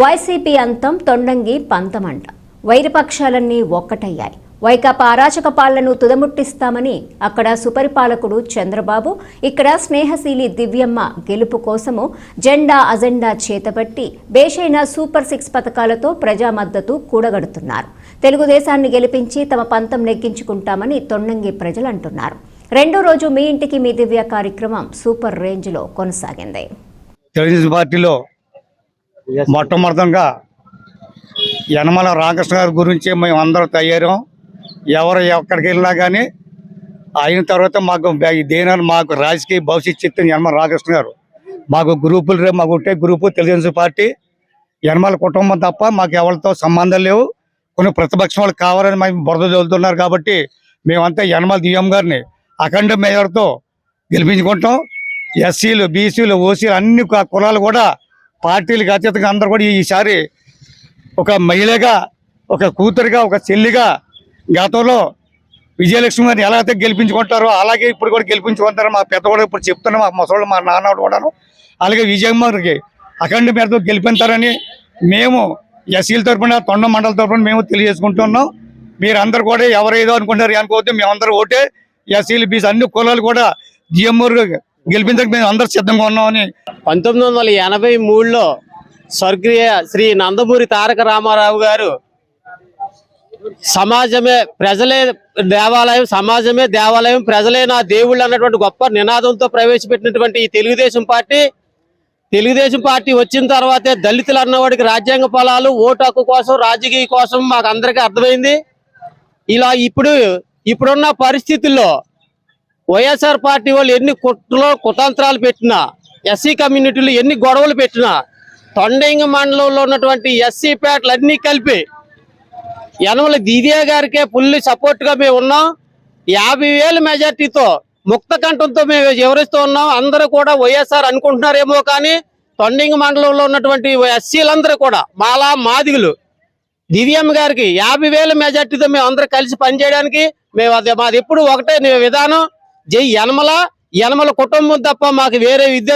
YCP అంతం తొండంగి పంతమంట. వైరపక్షాలన్నీ ఒక్కటయ్యాయి. వైకాపా అరాచక పాలనను తుదముట్టిస్తామని అక్కడ సుపరిపాలకుడు చంద్రబాబు ఇక్కడ స్నేహశీలి దివ్యమ్మ గెలుపు కోసము జెండా అజెండా చేతబట్టి బేషైన సూపర్ సిక్స్ పథకాలతో ప్రజా మద్దతు కూడగడుతున్నారు. తెలుగుదేశాన్ని గెలిపించి తమ పంతం నెగ్గించుకుంటామని తొండంగి ప్రజలు అంటున్నారు రెండో రోజు మీ ఇంటికి మీ దివ్య కార్యక్రమం సూపర్ రేంజ్లో కొనసాగింది. తెలుగుదేశం పార్టీలో మొట్టమొదటిగా యనమల రామకృష్ణ గారి గురించి మేము అందరూ తయారం. ఎవరు ఎక్కడికి వెళ్ళినా కానీ అయిన తర్వాత మాకు బ్యా- మాకు రాజకీయ భవిష్యత్తు చెప్తుంది యనమల రామకృష్ణ గారు. మాకు గ్రూపులు రేపు మాకు ఉంటే గ్రూపు తెలుగుదేశం పార్టీ. యనమల కుటుంబం తప్ప మాకు ఎవరితో సంబంధం లేవు. కొన్ని ప్రతిపక్షం వాళ్ళు కావాలని మేము బురద చదువుతున్నారు కాబట్టి మేమంతా యనమల దియ్యం గారిని అఖండ మేయర్తో గెలిపించుకుంటాం. ఎస్సీలు బీసీలు ఓసీలు అన్ని కులాలు కూడా పార్టీలకు అతీతంగా అందరూ కూడా ఈసారి ఒక మహిళగా ఒక కూతురుగా ఒక చెల్లిగా గతంలో విజయలక్ష్మి గారిని ఎలా అయితే గెలిపించుకుంటారో అలాగే ఇప్పుడు కూడా గెలిపించుకుంటారో మా పెద్ద కూడా ఇప్పుడు చెప్తున్నా మా ముసళ్ళు మా నాన్న కూడాను. అలాగే విజయమ్మ గారికి అఖండ మేరతో గెలిపించారని మేము ఎస్సీల తరఫున తొండ మండల తరఫున మేము తెలియజేసుకుంటున్నాం. మీరందరూ కూడా ఎవరేదో అనుకుంటారు అనుకోవద్దు మేమందరూ ఒకటే ఎస్సీలు బీసీ అన్ని కులాలు కూడా జిఎంఆర్ గెలిపించడానికి మేము అందరు సిద్ధంగా ఉన్నామని. పంతొమ్మిది వందల ఎనభై మూడులో స్వర్గీయ శ్రీ నందమూరి తారక రామారావు గారు సమాజమే ప్రజలే దేవాలయం సమాజమే దేవాలయం ప్రజలే నా దేవుళ్ళు అన్నటువంటి గొప్ప నినాదంతో ప్రవేశపెట్టినటువంటి ఈ తెలుగుదేశం పార్టీ. తెలుగుదేశం పార్టీ వచ్చిన తర్వాతే దళితులు అన్నవాడికి రాజ్యాంగ ఫలాలు ఓటు హక్కు కోసం రాజకీయ కోసం మాకు అందరికీ అర్థమైంది. ఇలా ఇప్పుడు ఇప్పుడున్న పరిస్థితుల్లో వైఎస్ఆర్ పార్టీ వాళ్ళు ఎన్ని కుట్రలో కుతంత్రాలు పెట్టినా ఎస్సీ కమ్యూనిటీలు ఎన్ని గొడవలు పెట్టినా తొండంగి మండలంలో ఉన్నటువంటి ఎస్సీ పేటలు అన్నీ కలిపి యనమల దివ్య గారికే ఫుల్ సపోర్ట్గా మేము ఉన్నాం. యాభై వేల మెజార్టీతో ముక్త కంఠంతో మేము వివరిస్తూ ఉన్నాం. అందరూ కూడా వైఎస్ఆర్ అనుకుంటున్నారేమో కానీ తొండంగి మండలంలో ఉన్నటువంటి ఎస్సీలందరూ కూడా మాలా మాదిగులు దివ్యమ్మ గారికి యాభై వేల మెజార్టీతో మేము అందరూ కలిసి పనిచేయడానికి మేము అది మాది ఎప్పుడు ఒకటే విధానం. జై యనమల యనమల కుటుంబం తప్ప మాకు వేరే విద్య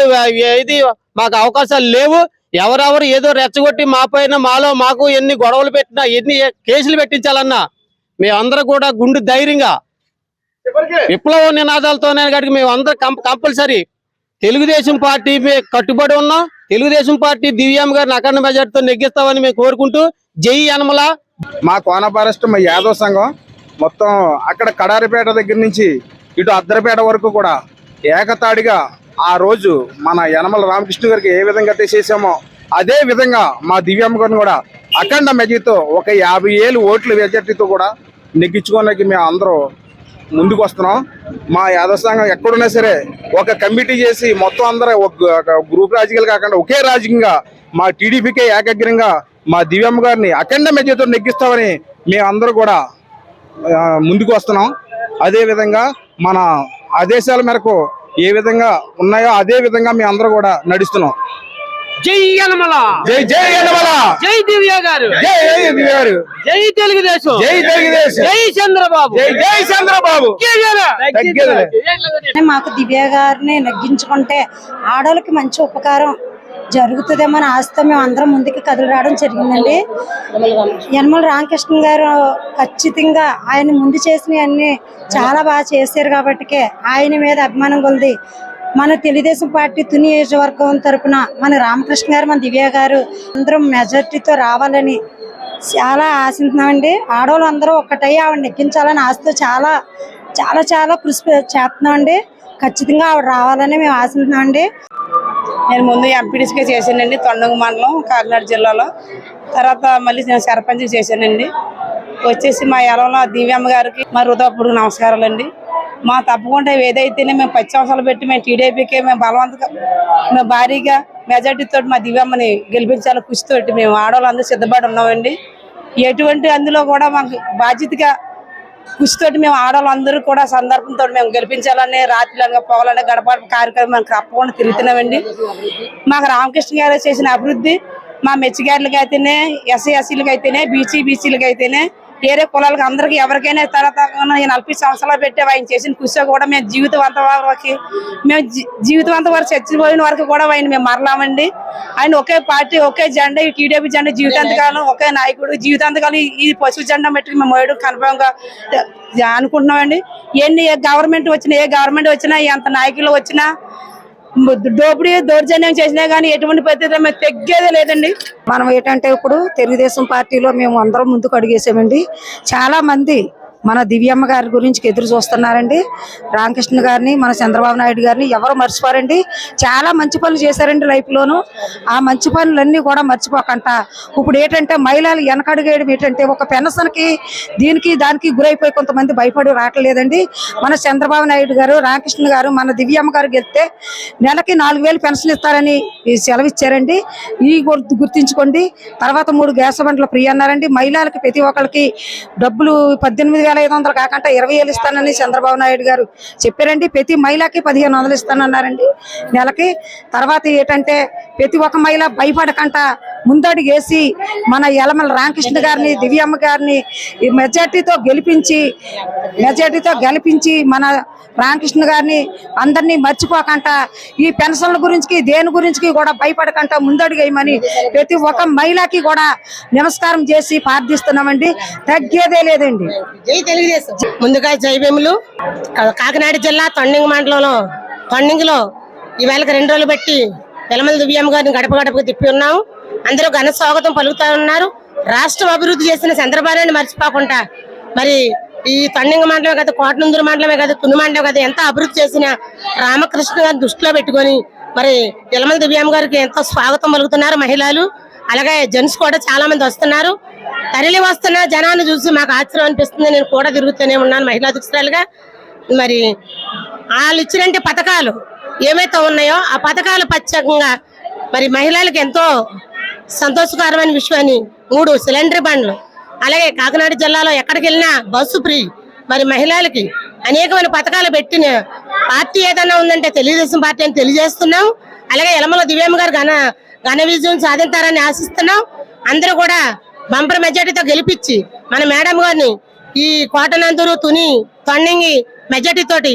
ఇది మాకు అవకాశాలు లేవు. ఎవరెవరు ఏదో రెచ్చగొట్టి మా పైన మాలో మాకు ఎన్ని గొడవలు పెట్టినా ఎన్ని కేసులు పెట్టించాలన్నా మేమందరం కూడా గుండు ధైర్యంగా విప్లవ నినాదాలతోనే కాడికి మేము అందరం కంపల్సరీ తెలుగుదేశం పార్టీ కట్టుబడి ఉన్నాం. తెలుగుదేశం పార్టీ దివ్యామ్ గారిని అఖండ మెజార్టీతో నెగ్గిస్తామని మేము కోరుకుంటూ జై యనమల. మా కోన ఫారెస్ట్ మా యాదవ్ సంఘం మొత్తం అక్కడ కడారిపేట దగ్గర నుంచి ఇటు అద్దరపేట వరకు కూడా ఏకతాడిగా ఆ రోజు మన యనమల రామకృష్ణ గారికి ఏ విధంగా అయితే చేసామో అదే విధంగా మా దివ్యమ్మ గారిని కూడా అఖండ మెజీతో ఒక యాభై ఏళ్ళు ఓట్లు మెజార్టీతో కూడా నెగ్గించుకోడానికి మేము అందరూ ముందుకు వస్తున్నాం. మా యాదవ సంఘం ఎక్కడున్నా సరే ఒక కమిటీ చేసి మొత్తం అందరూ ఒక గ్రూప్ రాజకీయాలు కాకుండా ఒకే రాజకీయంగా మా టీడీపీకే ఏకగ్రంగా మా దివ్యమ్మ గారిని అఖండ మెజార్టీతో నెగ్గిస్తామని మేమందరూ కూడా ముందుకు వస్తున్నాం. అదే విధంగా మన ఆదేశాల మేరకు ఏ విధంగా ఉన్నాయో అదే విధంగా మేము అందరూ కూడా నడుస్తున్నాం. జై యనమల. జై జై యనమల! జై దివ్య గారు. జై జై దివ్య గారు! జై తెలుగుదేశం. జై తెలుగుదేశం! జై చంద్రబాబు. జై జై చంద్రబాబు. తగ్గేదిలే. మాకు దివ్య గారిని నెగ్గించుకుంటే ఆడవాళ్ళకి మంచి ఉపకారం. జరుగుతుందేమో అని ఆశతో మేము అందరం ముందుకు కదిలి రావడం జరిగిందండి. యనమల రామకృష్ణ గారు ఖచ్చితంగా ఆయన ముందు చేసినవన్నీ చాలా బాగా చేశారు కాబట్టికే ఆయన మీద అభిమానం కొలిది. మన తెలుగుదేశం పార్టీ తుని నియోజకవర్గం తరపున మన రామకృష్ణ గారు మన దివ్య గారు అందరం మెజార్టీతో రావాలని చాలా ఆశిస్తున్నామండి ఆడవాళ్ళు అందరూ ఒక్కటై ఆవిడ ఎక్కించాలని ఆశతో చాలా చాలా చాలా కృషి చేస్తున్నామండి. ఖచ్చితంగా ఆవిడ రావాలని మేము ఆశిస్తున్నామండి నేను ముందు ఎంపీడీసీగా చేశానండి తొండంగ మండలం కాకినాడ జిల్లాలో. తర్వాత మళ్ళీ నేను సర్పంచ్ చేశానండి. వచ్చేసి మా ఎలంలో దివ్యమ్మ గారికి మా హృదయపూర్వక నమస్కారాలండి. మా తప్పకుండా ఏదైతేనే మేము పది పెట్టి మేము టీడీపీకి మేము బలవంతంగా మేము భారీగా మెజార్టీతో మా దివ్యమ్మని గెలిపించాలి కృషితోటి మేము ఆడవాళ్ళందరూ సిద్ధపడి ఉన్నామండి. ఎటువంటి అందులో కూడా మాకు బాధ్యతగా కృషితోటి మేము ఆడవాళ్ళందరూ కూడా సందర్భంతో మేము గెలిపించాలని రాత్రి అనగా పోవాలని గడప కార్యక్రమం మేము తప్పకుండా తిరుగుతున్నామండి. మాకు రామకృష్ణ గారు చేసిన అభివృద్ధి మా మెచ్చిగారులకి అయితేనే ఎస్సీ ఎస్సీలకి అయితేనే బీసీ బీసీలకి అయితేనే వేరే కులాలకు అందరికి ఎవరికైనా తర్వాత నలభై సంవత్సరాలు పెట్టి ఆయన చేసిన కృషి కూడా మేము జీవితవంత వరకు మేము జీవితవంత వరకు చచ్చిపోయిన వరకు కూడా ఆయన మేము మరలామండి. ఆయన ఒకే పార్టీ ఒకే జెండా ఈ టీడీపీ జెండా జీవితాంతకాలం ఒకే నాయకుడు. జీవితాంతకాలం ఈ- ఈ పశువు జెండా పెట్టి మేము మోయడం కన్ఫామ్గా అనుకుంటున్నామండి. ఎన్ని గవర్నమెంట్ వచ్చినా ఏ గవర్నమెంట్ వచ్చినా ఎంత నాయకులు వచ్చినా దోపిడీ దౌర్జన్యం చేసినా కానీ ఎటువంటి పరిస్థితుల్లో మేము తగ్గేదే లేదండి. మనం ఏంటంటే ఇప్పుడు తెలుగుదేశం పార్టీలో మేము అందరం ముందుకు అడిగేసామండి. చాలా మంది మన దివ్యమ్మ గారి గురించి ఎదురు చూస్తున్నారండి. రామకృష్ణ గారిని మన చంద్రబాబు నాయుడు గారిని ఎవరు మర్చిపోరండి. చాలా మంచి పనులు చేశారండి లైఫ్లోను ఆ మంచి పనులన్నీ కూడా మర్చిపోకంట. ఇప్పుడు ఏంటంటే మహిళలు వెనకడుగేయడం ఏంటంటే ఒక పెన్షన్కి దీనికి దానికి గురైపోయి కొంతమంది భయపడి రావట్లేదండి. మన చంద్రబాబు నాయుడు గారు రామకృష్ణ గారు మన దివ్యమ్మ గారు గెలిస్తే నెలకి నాలుగు వేలు పెన్షన్ ఇస్తారని సెలవిచ్చారండి సెలవు ఇచ్చారండి. ఈ గుర్తు- గుర్తించుకోండి. తర్వాత మూడు గ్యాస్ బండ్లు ఫ్రీ అన్నారండి. మహిళలకి ప్రతి ఒక్కరికి డబ్బులు పద్దెనిమిది వేల ఐదు వందలు కాకుండా ఇరవై వేలు ఇస్తానని చంద్రబాబు నాయుడు గారు చెప్పారండి. ప్రతి మహిళకి పదిహేను వందలు ఇస్తానన్నారండి. నెలకి తర్వాత ఏంటంటే ప్రతి ఒక్క మహిళ భయపడకుండా ముందడుగు వేసి మన యలమల రామకృష్ణ గారిని దివ్యమ్మ గారిని ఈ మెజార్టీతో గెలిపించి మెజార్టీతో గెలిపించి మన రామకృష్ణ గారిని అందరినీ మర్చిపోకంట. ఈ పెన్షన్ల గురించి దేని గురించి కూడా భయపడకంట. ముందడుగు ప్రతి ఒక్క మహిళకి కూడా నమస్కారం చేసి ప్రార్థిస్తున్నామండి. తగ్గేదే లేదండి. ముందుగా జైభీములు కాకినాడ జిల్లా తొండింగ్ మండలంలో తొండింగ్లో ఈవేళకి రెండు రోజులు పెట్టి వెలమల దివ్యమ్మ గారిని గడప గడపకు తిప్పి ఉన్నాము అందరూ ఘన స్వాగతం పలుకుతా ఉన్నారు. రాష్ట్రం అభివృద్ధి చేసిన చంద్రబాబు మర్చిపోకుండా మరి ఈ తొండింగ మండలమే కదా కోటనందూరు మండలమే కదా తుని మండలం కదా ఎంత అభివృద్ధి చేసిన రామకృష్ణ గారిని దృష్టిలో పెట్టుకొని మరి వెలమల దివ్యమ్మ గారికి ఎంతో స్వాగతం పలుకుతున్నారు మహిళలు. అలాగే జెంట్స్ కూడా చాలా మంది వస్తున్నారు. తరలి వస్తున్న జనాన్ని చూసి మాకు ఆశ్చర్యం అనిపిస్తుంది. నేను కూడా తిరుగుతూనే ఉన్నాను మహిళా అధ్యక్షురాలుగా. మరి వాళ్ళు ఇచ్చినటువంటి పథకాలు ఏమైతే ఉన్నాయో ఆ పథకాలు ప్రత్యేకంగా మరి మహిళలకు ఎంతో సంతోషకరమైన విషయాన్ని మూడు సిలిండర్ బండ్లు. అలాగే కాకినాడ జిల్లాలో ఎక్కడికి వెళ్ళినా బస్సు ఫ్రీ. మరి మహిళలకి అనేకమైన పథకాలు పెట్టిన పార్టీ ఏదైనా ఉందంటే తెలుగుదేశం పార్టీ అని తెలియజేస్తున్నాం. అలాగే యలమల దివ్యమ్మ గారు ఘన ఘన విజయం సాధించారని ఆశిస్తున్నాం. అందరూ కూడా బంపర్ మెజార్టీతో గెలిపించి మన మేడం గారిని ఈ కోటనందూరు తుని తొండంగి మెజార్టీ తోటి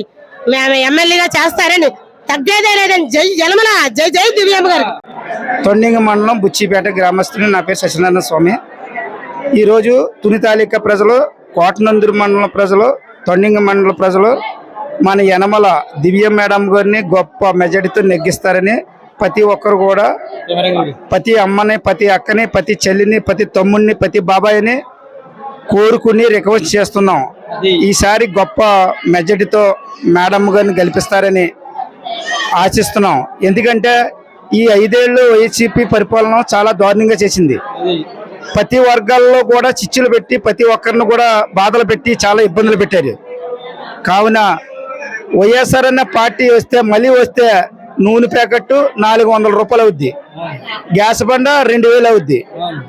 ఎమ్మెల్యేగా చేస్తారని తగ్గేదే లేదని జై జనమన జై జై దివ్యమ్మ గారు. తొండింగ మండలం బుచ్చిపేట గ్రామస్తుని నా పేరు సత్యనారాయణ స్వామి. ఈరోజు తుని తాలూకా ప్రజలు కోటనందూరు మండలం ప్రజలు తొండింగ మండల ప్రజలు మన యనమల దివ్య మేడం గారిని గొప్ప మెజార్టీతో నెగ్గిస్తారని ప్రతి ఒక్కరు కూడా ప్రతి అమ్మని ప్రతి అక్కని ప్రతి చెల్లిని ప్రతి తమ్ముడిని ప్రతి బాబాయిని కోరుకుని రికవెస్ట్ చేస్తున్నాం. ఈసారి గొప్ప మెజార్టీతో మేడం గారిని గెలిపిస్తారని ఆశిస్తున్నాం. ఎందుకంటే ఈ ఐదేళ్ళు వైసీపీ పరిపాలన చాలా దారుణంగా చేసింది. ప్రతి వర్గాల్లో కూడా చిచ్చులు పెట్టి ప్రతి ఒక్కరిని కూడా బాధలు పెట్టి చాలా ఇబ్బందులు పెట్టారు. కావున వైఎస్ఆర్ అన్న పార్టీ వస్తే మళ్ళీ వస్తే నూనె ప్యాకెట్ నాలుగు వందల రూపాయలు అవుద్ది. గ్యాస్ బండ రెండు వేలు అవుద్ది.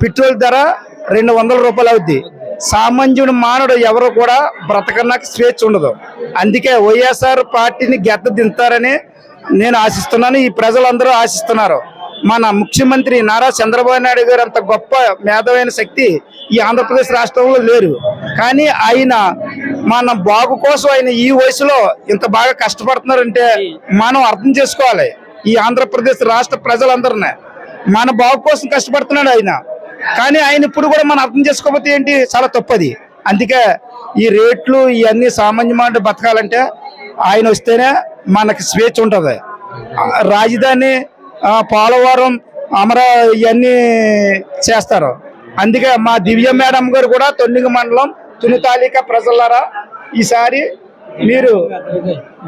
పెట్రోల్ ధర రెండు వందల రూపాయలు అవుద్ది. సామాన్యుడు మానవుడు ఎవరు కూడా బ్రతకడానికి స్వేచ్ఛ ఉండదు. అందుకే వైఎస్ఆర్ పార్టీని గెద్ద దింతారని నేను ఆశిస్తున్నాను. ఈ ప్రజలందరూ ఆశిస్తున్నారు. మన ముఖ్యమంత్రి నారా చంద్రబాబు నాయుడు గారు అంత గొప్ప మేధమైన శక్తి ఈ ఆంధ్రప్రదేశ్ రాష్ట్రంలో లేరు. కానీ ఆయన మన బాగు కోసం ఆయన ఈ వయసులో ఇంత బాగా కష్టపడుతున్నారంటే మనం అర్థం చేసుకోవాలి. ఈ ఆంధ్రప్రదేశ్ రాష్ట్ర ప్రజలందరినీ. మన బాగు కోసం కష్టపడుతున్నాడు ఆయన. కానీ ఆయన ఇప్పుడు కూడా మనం అర్థం చేసుకోకపోతే ఏంటి? చాలా తప్పది. అందుకే ఈ రేట్లు ఇవన్నీ సామాన్యమైన బతకాలంటే ఆయన వస్తేనే మనకి స్వేచ్ఛ ఉంటుంది. రాజధాని పోలవరం అమర ఇవన్నీ చేస్తారు. అందుకే మా దివ్య మేడం గారు కూడా తొన్నిగ మండలం తుని తాలూకా ప్రజలారా ఈసారి మీరు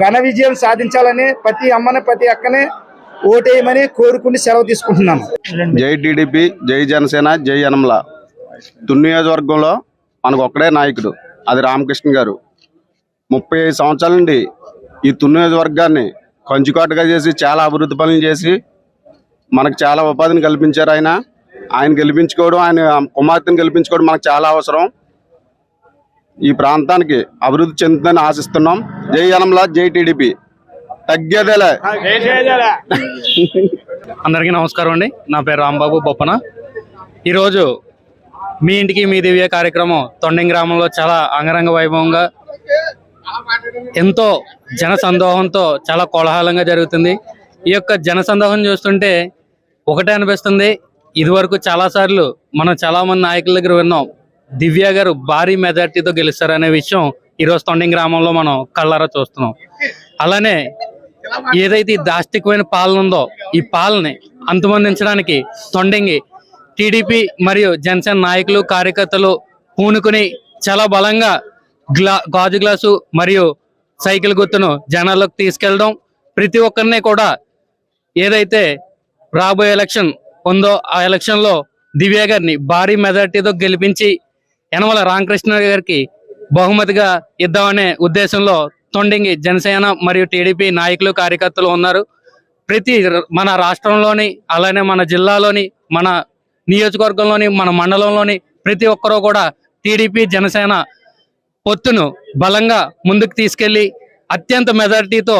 ఘన విజయం సాధించాలని ప్రతి అమ్మని ప్రతి అక్కని ఓటేయమని కోరుకుని సెలవు తీసుకుంటున్నాను. జై టీడీపీ జై జనసేన జై యనమల తుని నియోజకవర్గంలో మనకు ఒక్కడే నాయకుడు అది రామకృష్ణ గారు. ముప్పై ఐదు సంవత్సరాల నుండి ఈ తుని నియోజకవర్గాన్ని కంచుకోటగా చేసి చాలా అభివృద్ధి పనులు చేసి మనకు చాలా ఉపాధిని కల్పించారు ఆయన. ఆయన గెలిపించుకోవడం ఆయన కుమార్తెను గెలిపించుకోవడం మనకు చాలా అవసరం. ఈ ప్రాంతానికి అభివృద్ధి చెందుతుందని ఆశిస్తున్నాం. జై యనమల జై టీడీపీ. తగ్గేదేలే. అందరికీ నమస్కారం అండి. నా పేరు రాంబాబు బొప్పన. ఈరోజు మీ ఇంటికి మీ దివ్య కార్యక్రమం తొండంగి గ్రామంలో చాలా అంగరంగ వైభవంగా ఎంతో జన సందోహంతో చాలా కోలాహలంగా జరుగుతుంది. ఈ యొక్క జన సందోహం చూస్తుంటే ఒకటే అనిపిస్తుంది. ఇదివరకు చాలా సార్లు మనం చాలా మంది నాయకుల దగ్గర విన్నాం దివ్య గారు భారీ మెజార్టీతో గెలుస్తారనే విషయం ఈరోజు తొండంగి గ్రామంలో మనం కళ్ళారా చూస్తున్నాం. అలానే ఏదైతే ఈ దాష్టికమైన పాలన ఉందో ఈ పాలన అంతమొందించడానికి తొండంగి టీడీపీ మరియు జనసేన నాయకులు కార్యకర్తలు పూనుకుని చాలా బలంగా గ్లా గాజు గ్లాసు మరియు సైకిల్ గుర్తును జనాల్లోకి తీసుకెళ్ళడం ప్రతి ఒక్కరిని కూడా ఏదైతే రాబోయే ఎలక్షన్ ఉందో ఆ ఎలక్షన్లో దివ్య గారిని భారీ మెజార్టీతో గెలిపించి యనమల రామకృష్ణ గారికి బహుమతిగా ఇద్దామనే ఉద్దేశంలో తొండింగి జనసేన మరియు టీడీపీ నాయకులు కార్యకర్తలు ఉన్నారు. ప్రతి మన రాష్ట్రంలోని అలానే మన జిల్లాలోని మన నియోజకవర్గంలోని మన మండలంలోని ప్రతి ఒక్కరూ కూడా టీడీపీ జనసేన పొత్తును బలంగా ముందుకు తీసుకెళ్ళి అత్యంత మెజారిటీతో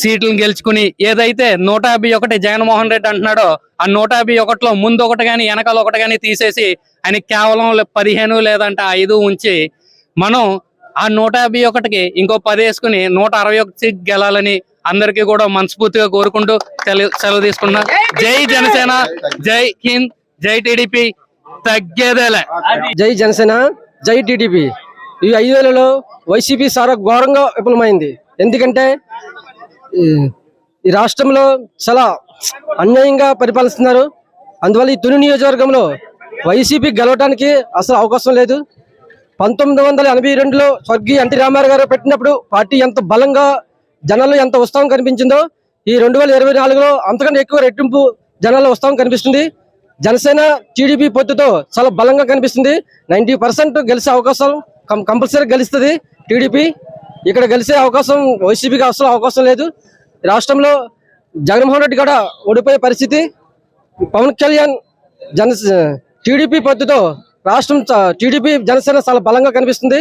సీట్లను గెలుచుకుని ఏదైతే నూట యాభై ఒకటి జగన్మోహన్ రెడ్డి అంటున్నాడో ఆ నూట యాభై ఒకటిలో ముందు ఒకటి కానీ వెనకాల ఒకటి కానీ తీసేసి ఆయన కేవలం పదిహేను లేదంటే ఐదు ఉంచి మనం ఆ నూట యాభై ఒకటికి ఇంకో పది వేసుకుని నూట అరవై ఒకటి సీట్ గెలాలని అందరికీ కూడా మనస్ఫూర్తిగా కోరుకుంటూ సెలవు తీసుకున్నా. జై జనసేన జై హింద్ జై టీడీపీ తగ్గేదేలే. జై జనసేన జై టీడీపీ. ఈ ఐదేళ్ళలో వైసీపీ చాలా ఘోరంగా విఫలమైంది. ఎందుకంటే ఈ- ఈ రాష్ట్రంలో చాలా అన్యాయంగా పరిపాలిస్తున్నారు. అందువల్ల ఈ తుని నియోజకవర్గంలో వైసీపీ గెలవడానికి అసలు అవకాశం లేదు. పంతొమ్మిది వందల ఎనభై రెండులో స్వర్గీయ ఎన్టీ రామారావు గారు పెట్టినప్పుడు పార్టీ ఎంత బలంగా జనాల్లో ఎంత ఉత్సాహం కనిపించిందో ఈ రెండు వేల ఇరవై నాలుగులో అంతకంటే ఎక్కువ రెట్టింపు జనాల్లో ఉత్సాహం కనిపిస్తుంది. జనసేన టీడీపీ పొత్తుతో చాలా బలంగా కనిపిస్తుంది. నైంటీ పర్సెంట్ గెలిచే అవకాశం కం- కంపల్సరీ గెలుస్తుంది టీడీపీ. ఇక్కడ గెలిచే అవకాశం వైసీపీకి అసలు అవకాశం లేదు. రాష్ట్రంలో జగన్మోహన్ రెడ్డి కూడా ఓడిపోయే పరిస్థితి. పవన్ కళ్యాణ్ జన టీడీపీ పొత్తుతో రాష్ట్రం టీడీపీ జనసేన చాలా బలంగా కనిపిస్తుంది.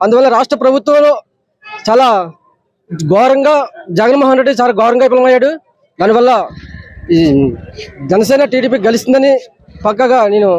అందువల్ల రాష్ట్ర ప్రభుత్వంలో చాలా ఘోరంగా జగన్మోహన్ రెడ్డి చాలా ఘోరంగా విఫలమయ్యాడు. దానివల్ల ఈ జనసేన టీడీపీ గెలుస్తుందని పక్కగా నేను